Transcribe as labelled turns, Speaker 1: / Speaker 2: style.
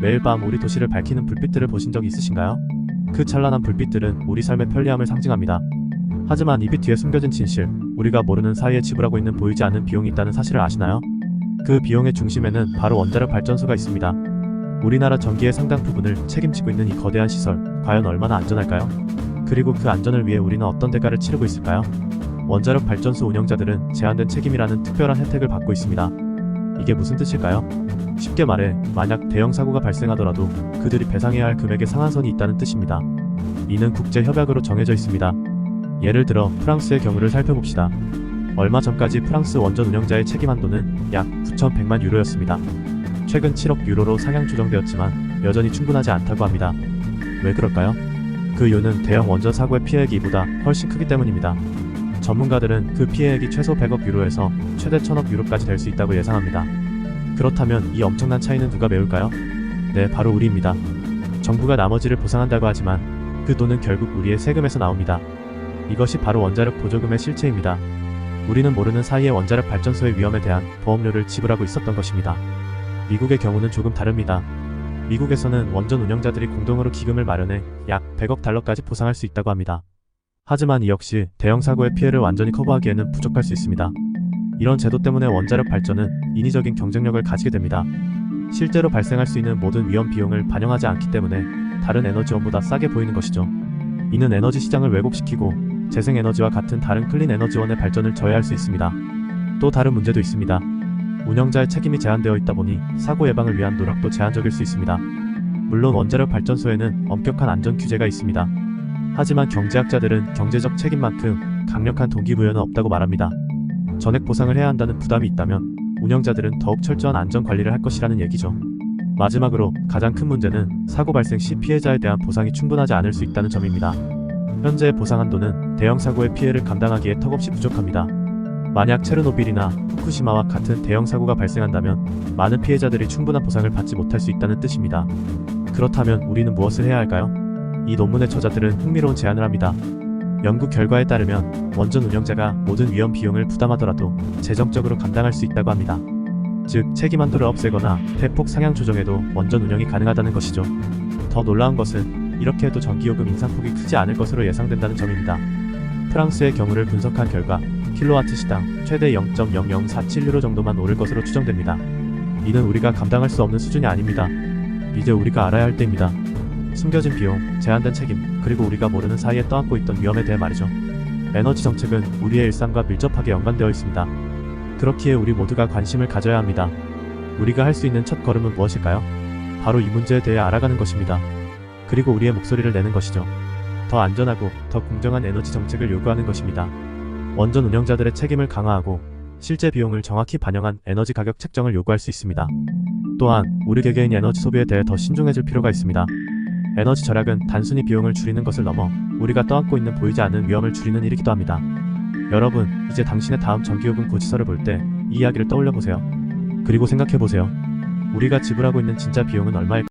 Speaker 1: 매일 밤 우리 도시를 밝히는 불빛들을 보신 적 있으신가요? 그 찬란한 불빛들은 우리 삶의 편리함을 상징합니다. 하지만 이 빛 뒤에 숨겨진 진실, 우리가 모르는 사이에 지불하고 있는 보이지 않는 비용이 있다는 사실을 아시나요? 그 비용의 중심에는 바로 원자력 발전소가 있습니다. 우리나라 전기의 상당 부분을 책임지고 있는 이 거대한 시설, 과연 얼마나 안전할까요? 그리고 그 안전을 위해 우리는 어떤 대가를 치르고 있을까요? 원자력 발전소 운영자들은 제한된 책임이라는 특별한 혜택을 받고 있습니다. 이게 무슨 뜻일까요? 쉽게 말해, 만약 대형 사고가 발생하더라도 그들이 배상해야 할 금액의 상한선이 있다는 뜻입니다. 이는 국제 협약으로 정해져 있습니다. 예를 들어 프랑스의 경우를 살펴봅시다. 얼마 전까지 프랑스 원전 운영자의 책임 한도는 약 9,100만 유로였습니다. 최근 7억 유로로 상향 조정되었지만 여전히 충분하지 않다고 합니다. 왜 그럴까요? 그 이유는 대형 원전 사고의 피해액이 이보다 훨씬 크기 때문입니다. 전문가들은 그 피해액이 최소 100억 유로에서 최대 1000억 유로까지 될 수 있다고 예상합니다. 그렇다면 이 엄청난 차이는 누가 메울까요? 네, 바로 우리입니다. 정부가 나머지를 보상한다고 하지만 그 돈은 결국 우리의 세금에서 나옵니다. 이것이 바로 원자력 보조금의 실체입니다. 우리는 모르는 사이에 원자력 발전소의 위험에 대한 보험료를 지불하고 있었던 것입니다. 미국의 경우는 조금 다릅니다. 미국에서는 원전 운영자들이 공동으로 기금을 마련해 약 100억 달러까지 보상할 수 있다고 합니다. 하지만 이 역시 대형 사고의 피해를 완전히 커버하기에는 부족할 수 있습니다. 이런 제도 때문에 원자력 발전은 인위적인 경쟁력을 가지게 됩니다. 실제로 발생할 수 있는 모든 위험 비용을 반영하지 않기 때문에 다른 에너지원보다 싸게 보이는 것이죠. 이는 에너지 시장을 왜곡시키고 재생에너지와 같은 다른 클린 에너지원의 발전을 저해할 수 있습니다. 또 다른 문제도 있습니다. 운영자의 책임이 제한되어 있다 보니 사고 예방을 위한 노력도 제한적일 수 있습니다. 물론 원자력 발전소에는 엄격한 안전 규제가 있습니다. 하지만 경제학자들은 경제적 책임만큼 강력한 동기부여는 없다고 말합니다. 전액 보상을 해야 한다는 부담이 있다면 운영자들은 더욱 철저한 안전 관리를 할 것이라는 얘기죠. 마지막으로 가장 큰 문제는 사고 발생 시 피해자에 대한 보상이 충분하지 않을 수 있다는 점입니다. 현재의 보상 한도는 대형 사고의 피해를 감당하기에 턱없이 부족합니다. 만약 체르노빌이나 후쿠시마와 같은 대형 사고가 발생한다면 많은 피해자들이 충분한 보상을 받지 못할 수 있다는 뜻입니다. 그렇다면 우리는 무엇을 해야 할까요? 이 논문의 저자들은 흥미로운 제안을 합니다. 연구 결과에 따르면 원전 운영자가 모든 위험 비용을 부담하더라도 재정적으로 감당할 수 있다고 합니다. 즉 책임 한도를 없애거나 대폭 상향 조정해도 원전 운영이 가능하다는 것이죠. 더 놀라운 것은 이렇게 해도 전기요금 인상폭이 크지 않을 것으로 예상된다는 점입니다. 프랑스의 경우를 분석한 결과 킬로와트 시당 최대 0.0047유로 정도만 오를 것으로 추정됩니다. 이는 우리가 감당할 수 없는 수준이 아닙니다. 이제 우리가 알아야 할 때입니다. 숨겨진 비용, 제한된 책임, 그리고 우리가 모르는 사이에 떠안고 있던 위험에 대해 말이죠. 에너지 정책은 우리의 일상과 밀접하게 연관되어 있습니다. 그렇기에 우리 모두가 관심을 가져야 합니다. 우리가 할 수 있는 첫 걸음은 무엇일까요? 바로 이 문제에 대해 알아가는 것입니다. 그리고 우리의 목소리를 내는 것이죠. 더 안전하고 더 공정한 에너지 정책을 요구하는 것입니다. 원전 운영자들의 책임을 강화하고 실제 비용을 정확히 반영한 에너지 가격 책정을 요구할 수 있습니다. 또한 우리 개개인 에너지 소비에 대해 더 신중해질 필요가 있습니다. 에너지 절약은 단순히 비용을 줄이는 것을 넘어 우리가 떠안고 있는 보이지 않는 위험을 줄이는 일이기도 합니다. 여러분, 이제 당신의 다음 전기요금 고지서를 볼 때 이 이야기를 떠올려 보세요. 그리고 생각해 보세요. 우리가 지불하고 있는 진짜 비용은 얼마일까요?